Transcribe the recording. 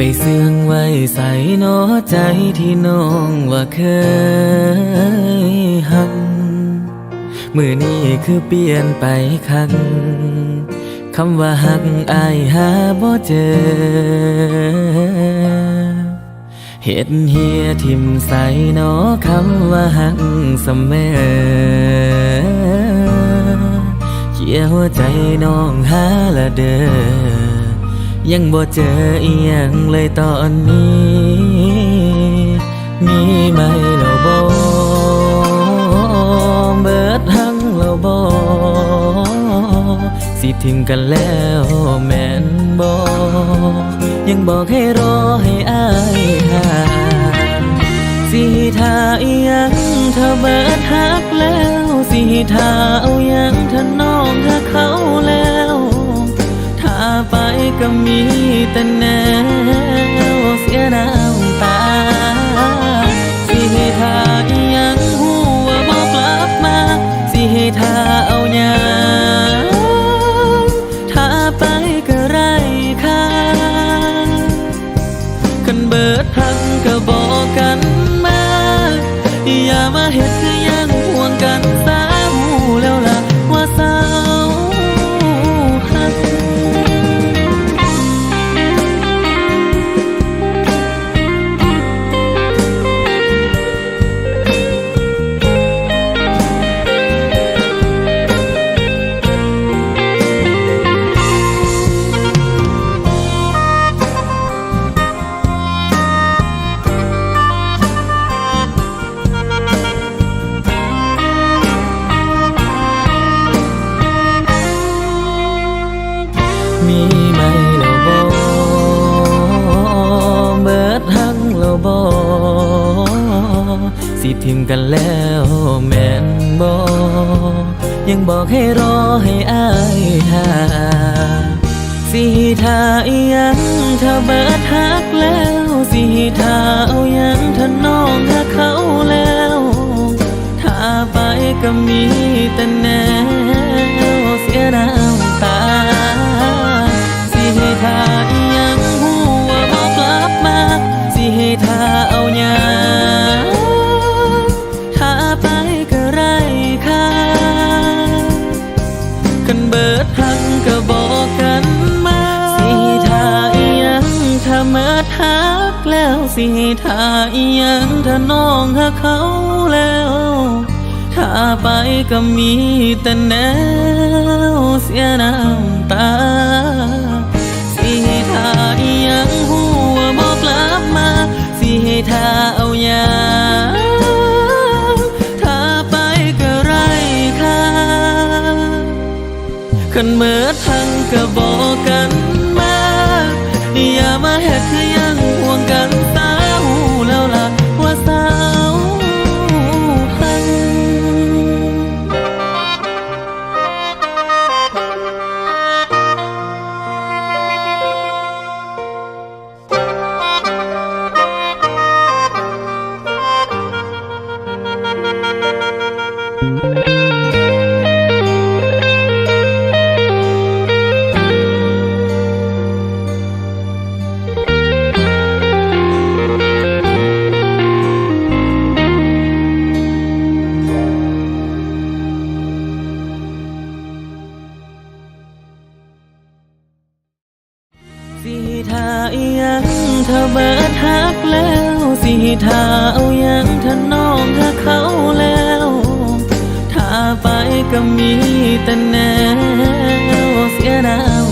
ไปเสื่องไว้ใส่นอใจที่น้องว่าเคยหักมือนี้คือเปลี่ยนไปคักคำว่าหักอายหาบ่เจอ เหตุเฮียทิมใส่นอคำว่าหักเสมอเขียหัวใจน้องหาละเด้อ ยังบ่เจออีหยังเลยตอนนี้ มีไหมเราบ่เบิดหังเราบ่สิทิ้งกันแล้วแม่นบ่ยังบอกให้รอให้อายหาสิทาอีหยังเธอเบิดฮักแล้ว สิทาเอาหยัง มีแต่แน บอสิทิมกันแล้วแม่นบอยังบอกให้รอให้อายหาสิทาอียังถ้าเบิดฮักแล้ว สิทาเอายังถ้าน้องถ้าเขาแล้วถ้าไปก็มีแต่แนวเสียน้ำตาสิทาอี สิท่าอีหยังถ้าน้องหักเขาแล้ว ถ้าไปก็มีแต่แนวเสียน้ำตา สิท่าอีหยังหัวบอกกลับมา สิท่าเอาหยังถ้าไปก็ไรค่าคันเมื่อทังก็บอกกันมา อย่ามาเฮ็ดคือยังห่วงกันาอียังเธอเบิดฮักแล้วสิท่าเอายังเธอน้องเธอเขาแล้วถ้าไปก็มีแต่แนวเสียน้าว